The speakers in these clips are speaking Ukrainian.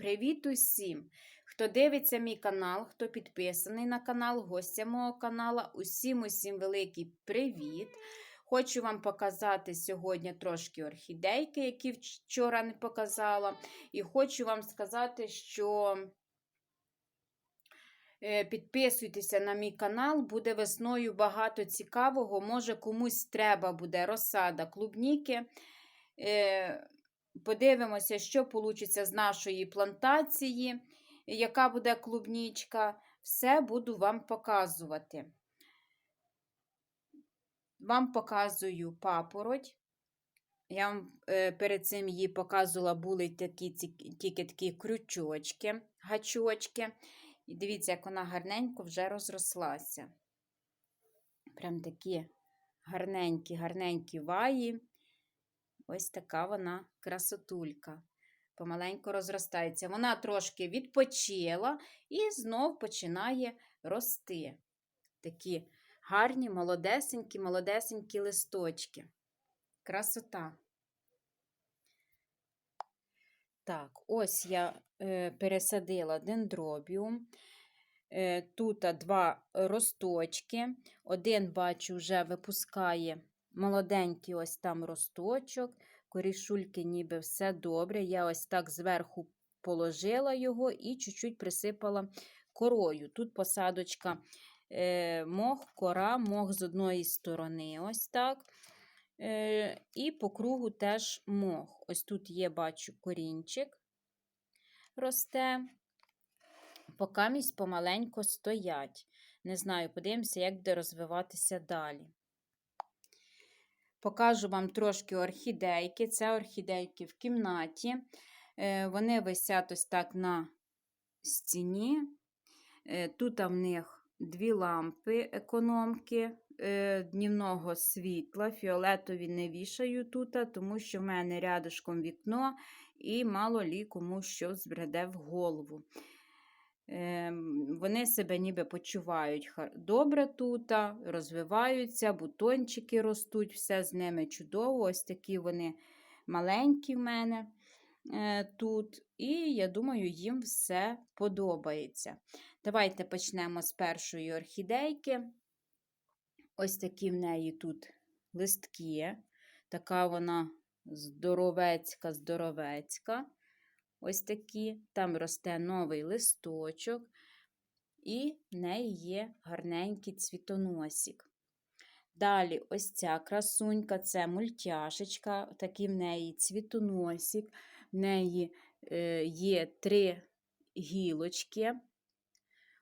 Привіт усім! Хто дивиться мій канал, хто підписаний на канал, гостя мого канала. Усім усім великий привіт! Хочу вам показати сьогодні трошки орхідейки, які вчора не показала. І хочу вам сказати, що е, підписуйтеся на мій канал, буде весною багато цікавого. Може, комусь треба буде розсада клубніки. Подивимося, що вийде з нашої плантації, яка буде клубнічка. Все буду вам показувати. Вам показую папороть. Я вам е, перед цим її показувала, були такі, тільки такі крючочки, гачочки. І дивіться, як вона гарненько вже розрослася. Прям такі гарненькі, гарненькі ваї. Ось така вона красотулька. Помаленьку розростається. Вона трошки відпочила і знов починає рости. Такі гарні, молодесенькі, молодесенькі листочки. Красота. Так, ось я е, пересадила дендробіум. Е, тут два росточки. Один, бачу, вже випускає молоденький ось там росточок, корішульки ніби все добре. Я ось так зверху положила його і чуть-чуть присипала корою. Тут посадочка е, мох, кора, мох з одної сторони, ось так. Е, І по кругу теж мох. Ось тут є, бачу, корінчик росте. Покамість помаленько стоять. Не знаю, подивимося, як буде розвиватися далі. Покажу вам трошки орхідейки. Це орхідейки в кімнаті. Е, вони висять ось так на стіні. Е, тут в них дві лампи економки е, днівного світла. Фіолетові не вішаю тут, тому що в мене рядышком вікно і мало лі кому що збреде в голову. Ем, вони себе ніби почувають добре тут, розвиваються, бутончики ростуть, все з ними чудово. Ось такі вони маленькі в мене е, тут. І я думаю, їм все подобається. Давайте почнемо з першої орхідейки. Ось такі в неї тут листки. Така вона здоровецька, здоровецька. Ось такі, там росте новий листочок, і в неї є гарненький цвітоносик. Далі, ось ця красунька це мультяшечка, такий в неї цвітоносик, в неї е, є три гілочки.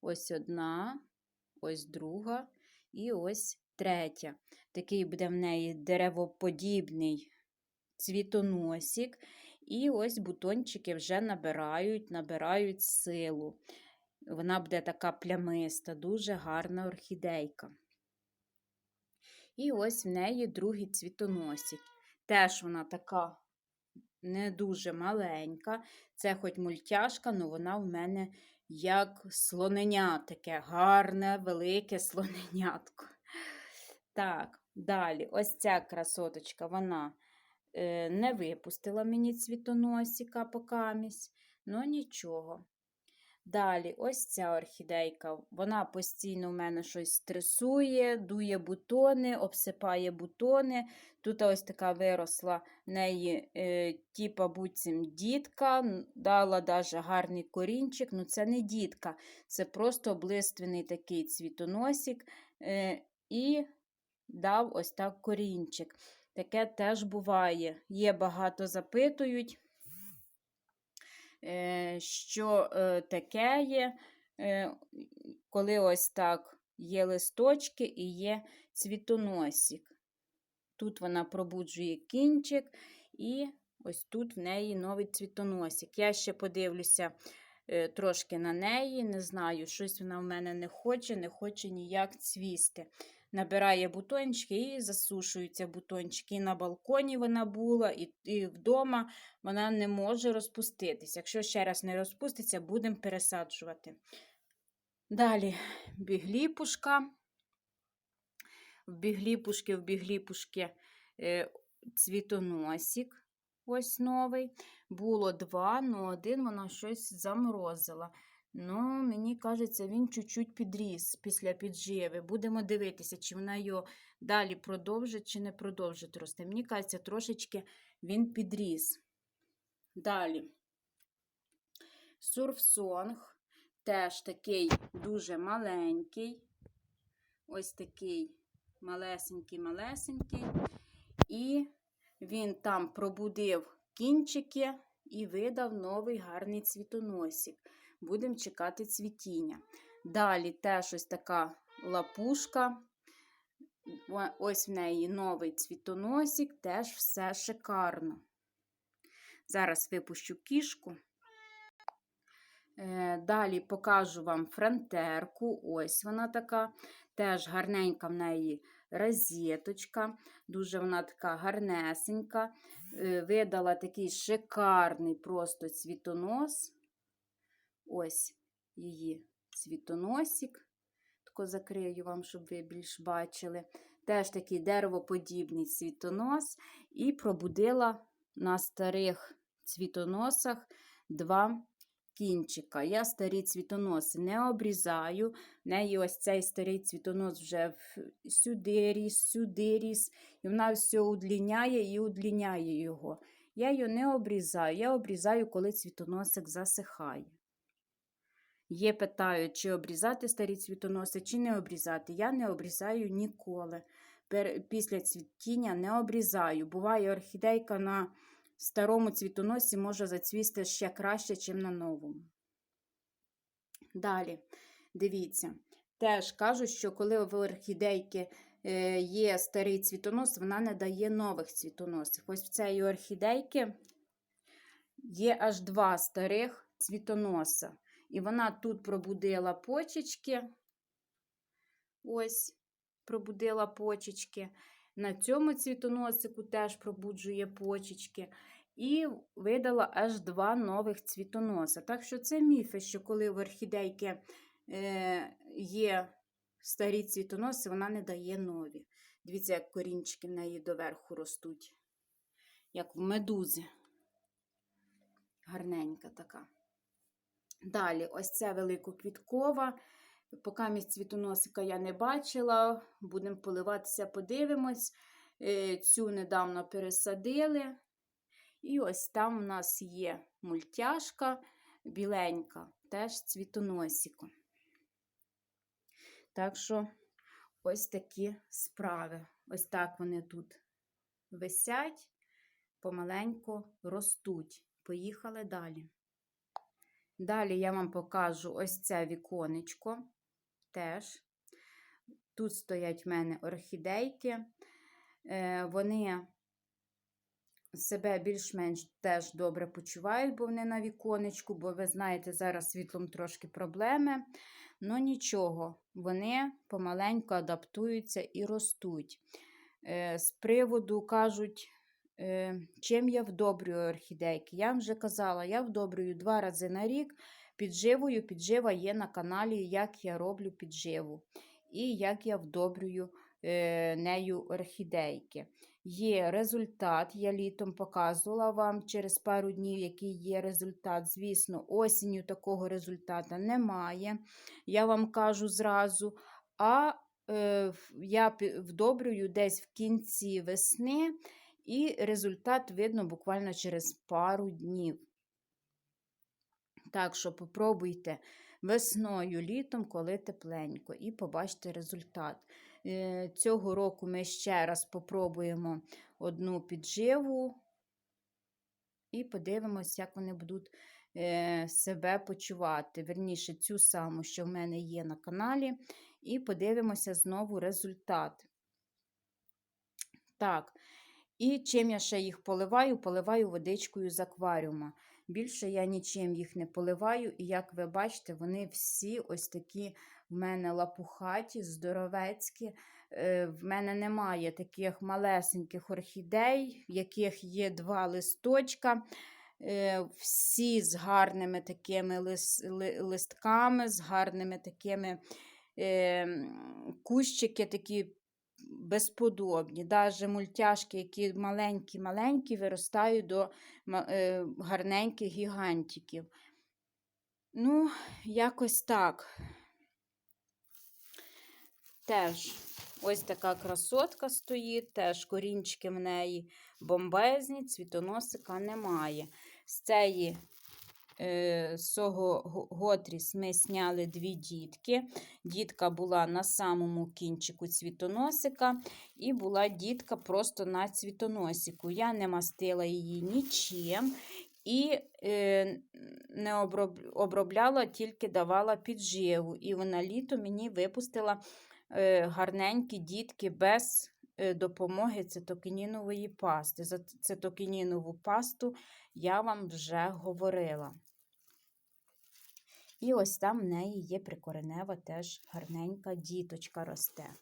Ось одна, ось друга і ось третя. Такий буде в неї деревоподібний цвітоносик. І ось бутончики вже набирають, набирають силу. Вона буде така плямиста, дуже гарна орхідейка. І ось в неї другий цвітоносик. Теж вона така не дуже маленька. Це хоч мультяшка, але вона в мене як слоненя, таке гарне, велике слоненятко. Так, далі, ось ця красоточка, вона не випустила мені цвітоносика покамість, ну нічого. Далі, ось ця орхідейка, вона постійно в мене щось стресує, дує бутони, обсипає бутони. Тут ось така виросла в неї, е, типа буцім дітка, дала даже гарний корінчик. Ну це не дітка, це просто облиственний такий цвітоносик е, і дав ось так корінчик. Таке теж буває. Є багато запитують, е, що е, таке є, е, коли ось так є листочки і є цвітоносик. Тут вона пробуджує кінчик, і ось тут в неї новий цвітоносик. Я ще подивлюся трошки на неї, не знаю, щось вона в мене не хоче, не хоче ніяк цвісти набирає бутончики і засушуються бутончики. І на балконі вона була, і, і вдома вона не може розпуститися. Якщо ще раз не розпуститься, будемо пересаджувати. Далі бігліпушка. В бігліпушки, в бігліпушки е, цвітоносик. Ось новий. було два, ну один вона щось заморозила. Ну, мені кажеться, він чуть-чуть підріс після підживи. Будемо дивитися, чи вона його далі продовжить, чи не продовжить рости. Мені кажеться, трошечки він підріс. Далі. Сурфсонг теж такий дуже маленький. Ось такий малесенький-малесенький. І він там пробудив кінчики і видав новий гарний цвітоносик. Будемо чекати цвітіння. Далі теж ось така лапушка. Ось в неї новий цвітоносик, теж все шикарно. Зараз випущу кішку. Е, Далі покажу вам фронтерку. Ось вона така. Теж гарненька в неї розеточка. Дуже вона така гарнесенька. Е, Видала такий шикарний просто цвітонос. Ось її цвітоносик. Тако закрию вам, щоб ви більш бачили. Теж такий деревоподібний цвітонос. І пробудила на старих цвітоносах два кінчика. Я старі цвітоноси не обрізаю. В неї ось цей старий цвітонос вже сюди ріс, сюди ріс. І вона все удліняє і удліняє його. Я його не обрізаю. Я обрізаю, коли цвітоносик засихає. Є питають, чи обрізати старі цвітоноси, чи не обрізати. Я не обрізаю ніколи. Після цвітіння не обрізаю. Буває, орхідейка на старому цвітоносі може зацвісти ще краще, ніж на новому. Далі, дивіться, теж кажуть, що коли в орхідейки е, є старий цвітонос, вона не дає нових цвітоносів. Ось в цієї орхідейки є аж два старих цвітоноса. І вона тут пробудила почечки. Ось, пробудила почечки. На цьому цвітоносику теж пробуджує почечки. І видала аж два нових цвітоноса. Так що це міфи, що коли в орхідейки е, є старі цвітоноси, вона не дає нові. Дивіться, як корінчики в неї доверху ростуть, як в медузи. Гарненька така. Далі, ось ця великоквіткова. Поки місць цвітоносика я не бачила. Будемо поливатися, подивимось. Е, Цю недавно пересадили. І ось там у нас є мультяшка біленька, теж цвітоносиком. Так що ось такі справи. Ось так вони тут висять, помаленьку ростуть. Поїхали далі. Далі я вам покажу ось це віконечко. Теж. Тут стоять в мене орхідейки. Е, Вони себе більш-менш теж добре почувають, бо вони на віконечку, бо ви знаєте, зараз світлом трошки проблеми. Ну нічого, вони помаленьку адаптуються і ростуть. Е, З приводу кажуть, чим я вдобрюю орхідейки. Я вам вже казала, я вдобрюю два рази на рік. Підживою, піджива є на каналі, як я роблю підживу і як я вдобрюю е, нею орхідейки. Є результат, я літом показувала вам через пару днів, який є результат. Звісно, осінню такого результату немає. Я вам кажу зразу. А е, я вдобрюю десь в кінці весни, і результат видно буквально через пару днів. Так що попробуйте весною, літом, коли тепленько, і побачите результат. Е, Цього року ми ще раз попробуємо одну підживу і подивимось, як вони будуть е, себе почувати. Верніше, цю саму, що в мене є на каналі, і подивимося знову результат. Так, і чим я ще їх поливаю? Поливаю водичкою з акваріума. Більше я нічим їх не поливаю, і як ви бачите, вони всі ось такі в мене лапухаті, здоровецькі. Е, В мене немає таких малесеньких орхідей, в яких є два листочка. Е, Всі з гарними такими листками, з гарними такими е, кущики, такі безподобні. Навіть мультяшки, які маленькі-маленькі, виростають до е, гарненьких гігантиків. Ну, якось так. Теж ось така красотка стоїть, теж корінчики в неї бомбезні, цвітоносика немає. З цієї е, з цього го- готріс ми сняли дві дітки. Дітка була на самому кінчику цвітоносика, і була дітка просто на цвітоносику. Я не мастила її нічим. І е, не обробляла, тільки давала підживу. І вона літо мені випустила е, гарненькі дітки без е, допомоги цитокінінової пасти. За цитокінінову пасту я вам вже говорила. І ось там в неї є прикоренева теж гарненька діточка росте.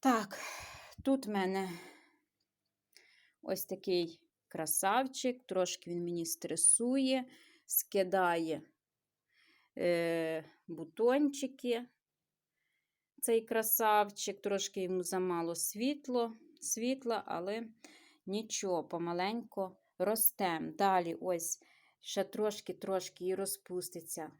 Так, тут в мене ось такий красавчик, трошки він мені стресує, скидає е, бутончики. Цей красавчик, трошки йому замало світло, світла, але нічого, помаленько ростем. Далі ось ще трошки-трошки і розпуститься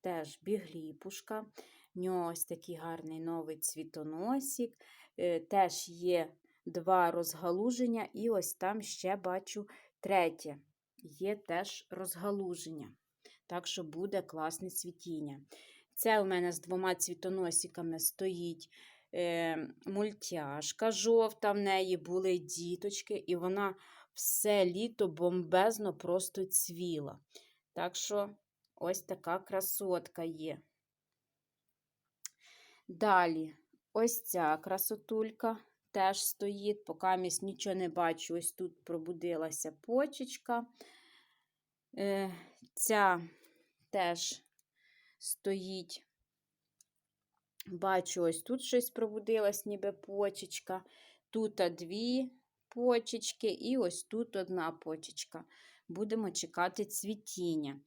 теж бігліпушка. В нього ось такий гарний новий цвітоносик. Е, Теж є два розгалуження, і ось там ще бачу третє. Є теж розгалуження. Так що буде класне цвітіння. Це у мене з двома цвітоносиками стоїть е, мультяшка жовта, в неї були діточки, і вона все літо бомбезно просто цвіла. Так що ось така красотка є. Далі, ось ця красотулька теж стоїть, поки місь нічого не бачу. Ось тут пробудилася почечка. Е, ця теж стоїть. Бачу, ось тут щось пробудилось, ніби почечка. Тут дві почечки, і ось тут одна почечка. Будемо чекати цвітіння.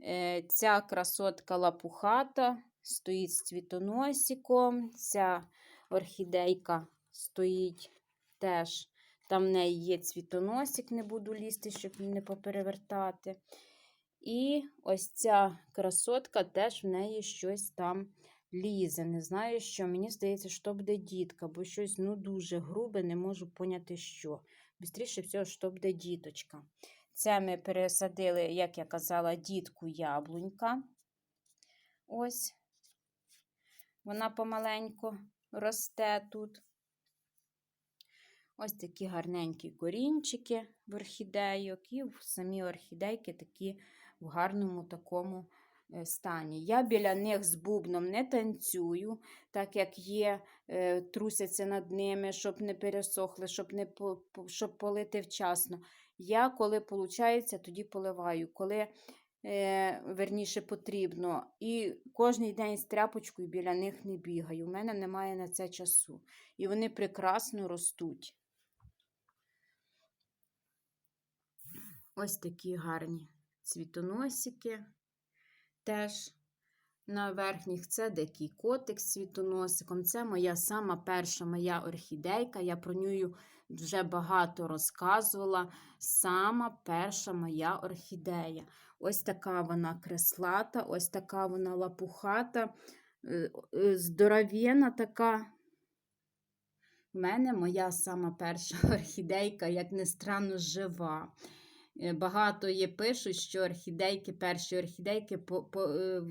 Е, Ця красотка лапухата стоїть з цвітоносиком. Ця орхідейка стоїть теж. Там в неї є цвітоносик, не буду лізти, щоб не поперевертати. І ось ця красотка теж в неї щось там лізе. Не знаю, що. Мені здається, що буде дітка, бо щось ну, дуже грубе, не можу поняти, що. Бістріше всього, що буде діточка. Це ми пересадили, як я казала, дітку яблунька. Ось. Вона помаленьку росте тут. Ось такі гарненькі корінчики в орхідейок, і самі орхідейки такі в гарному такому е, стані. Я біля них з бубном не танцюю, так як є, е, трусяться над ними, щоб не пересохли, щоб не щоб полити вчасно. Я, коли виходить, тоді поливаю, коли е, верніше потрібно. І кожен день з тряпочкою біля них не бігаю. У мене немає на це часу. І вони прекрасно ростуть. Ось такі гарні цвітоносики. Теж на верхніх це дикий котик з цвітоносиком. Це моя сама перша моя орхідейка. Я про неї вже багато розказувала. Сама перша моя орхідея. Ось така вона креслата, ось така вона лапухата, е, е, здоров'яна така. У мене моя сама перша орхідейка, як не странно, жива. Е, Багато є пишуть, що орхідейки, перші орхідейки по, по, е,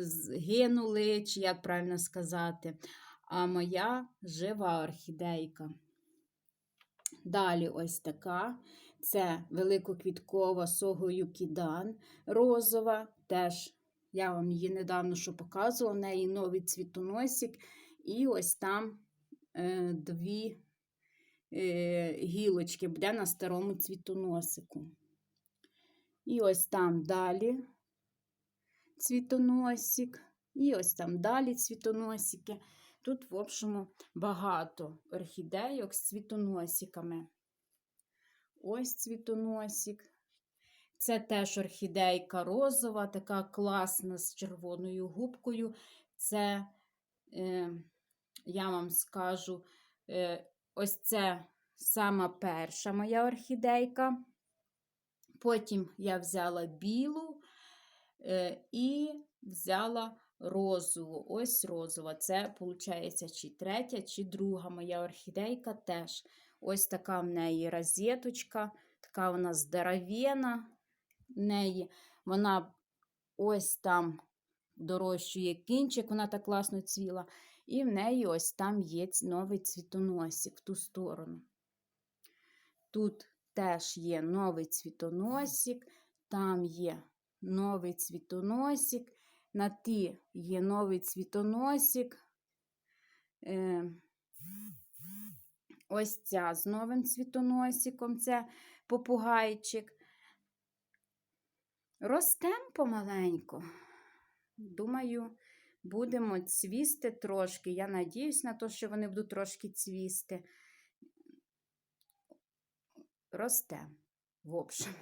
згинули, чи як правильно сказати. А моя жива орхідейка. Далі ось така. Це великоквіткова согою кідан розова. Теж я вам її недавно що показувала. В неї новий цвітоносик. І ось там е, дві гілочки буде на старому цвітоносику. І ось там далі цвітоносик, і ось там далі цвітоносики. Тут, в общому, багато орхідейок з цвітоносиками. Ось цвітоносик. Це теж орхідейка розова, така класна з червоною губкою. Це е, я вам скажу, е, ось це сама перша моя орхідейка. Потім я взяла білу е, і взяла розову. Ось розова. Це, виходить, чи третя, чи друга моя орхідейка теж. Ось така в неї розеточка, така вона здоровена. В неї вона ось там дорощує кінчик, вона так класно цвіла. І в неї ось там є новий цвітоносик в ту сторону. Тут теж є новий цвітоносик, там є новий цвітоносик, на ті є новий цвітоносик. Е, ось ця з новим цвітоносиком, це попугайчик. Ростем помаленьку. Думаю, будемо цвісти трошки. Я надіюсь на те, що вони будуть трошки цвісти. Ростем, в общем.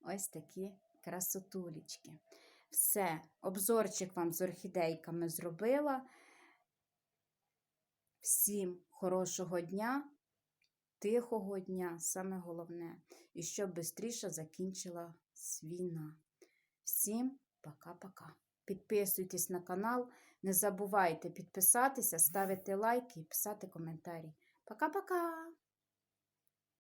Ось такі красотулечки. Все, обзорчик вам з орхідейками зробила. Всім хорошого дня, тихого дня, саме головне. І щоб швидше закінчила війна. Всім пока-пока. Підписуйтесь на канал. Не забувайте підписатися, ставити лайки і писати коментарі. Пока-пока!